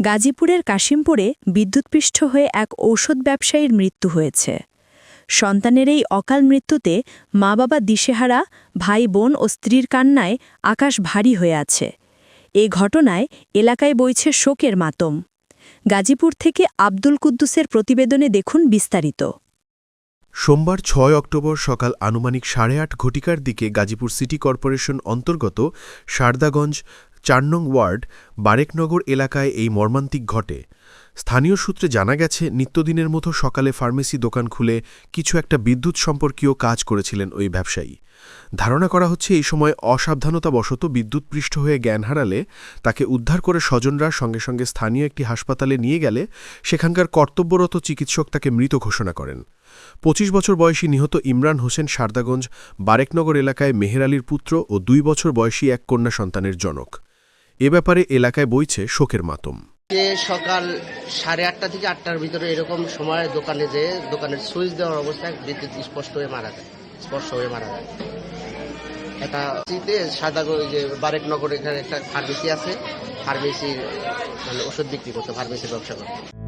গাজীপুরের কাশিমপুরে বিদ্যুৎপৃষ্ঠ হয়ে এক ঔষধ ব্যবসায়ীর মৃত্যু হয়েছে। সন্তানের এই অকাল মৃত্যুতে মা বাবা দিশেহারা, ভাই বোন ও স্ত্রীর কান্নায় আকাশ ভারী হয়ে আছে। এই ঘটনায় এলাকায় বইছে শোকের মাতম। গাজীপুর থেকে আব্দুল কুদ্দুসের প্রতিবেদনে দেখুন বিস্তারিত। সোমবার ছয় অক্টোবর সকাল আনুমানিক সাড়ে আট ঘটিকার দিকে গাজীপুর সিটি কর্পোরেশন অন্তর্গত শারদাগঞ্জ চার নং ওয়ার্ড বারেকনগর এলাকায় এই মর্মান্তিক ঘটে। স্থানীয় সূত্রে জানা গেছে, নিত্যদিনের মতো সকালে ফার্মেসি দোকান খুলে কিছু একটা বিদ্যুৎ সম্পর্কীয় কাজ করেছিলেন ওই ব্যবসায়ী। ধারণা করা হচ্ছে, এই সময় অসাবধানতাবশত বিদ্যুৎপৃষ্ট হয়ে জ্ঞান হারালে তাকে উদ্ধার করে স্বজনরা সঙ্গে সঙ্গে স্থানীয় একটি হাসপাতালে নিয়ে গেলে সেখানকার কর্তব্যরত চিকিৎসক তাকে মৃত ঘোষণা করেন। পঁচিশ বছর বয়সী নিহত ইমরান হোসেন সারদাগঞ্জ বারেকনগর এলাকায় মেহের আলীর পুত্র ও দুই বছর বয়সী এক কন্যা সন্তানের জনক। এ ব্যাপারে এলাকায় বইছে শোকের মাতম। যে সকাল সাড়ে আটটা থেকে আটটার ভিতরে এরকম সময় দোকানে যে দোকানের সুইচ দেওয়ার অবস্থায় বিদ্যুৎ স্পষ্ট হয়ে মারা যায় স্পর্শ হয়ে মারা যায়। এটা শীতে সাদা যে বারেকনগর এখানে একটা ফার্মেসি আছে ফার্মেসির মানে ওষুধ বিক্রি করতো ফার্মেসির ব্যবসা করতো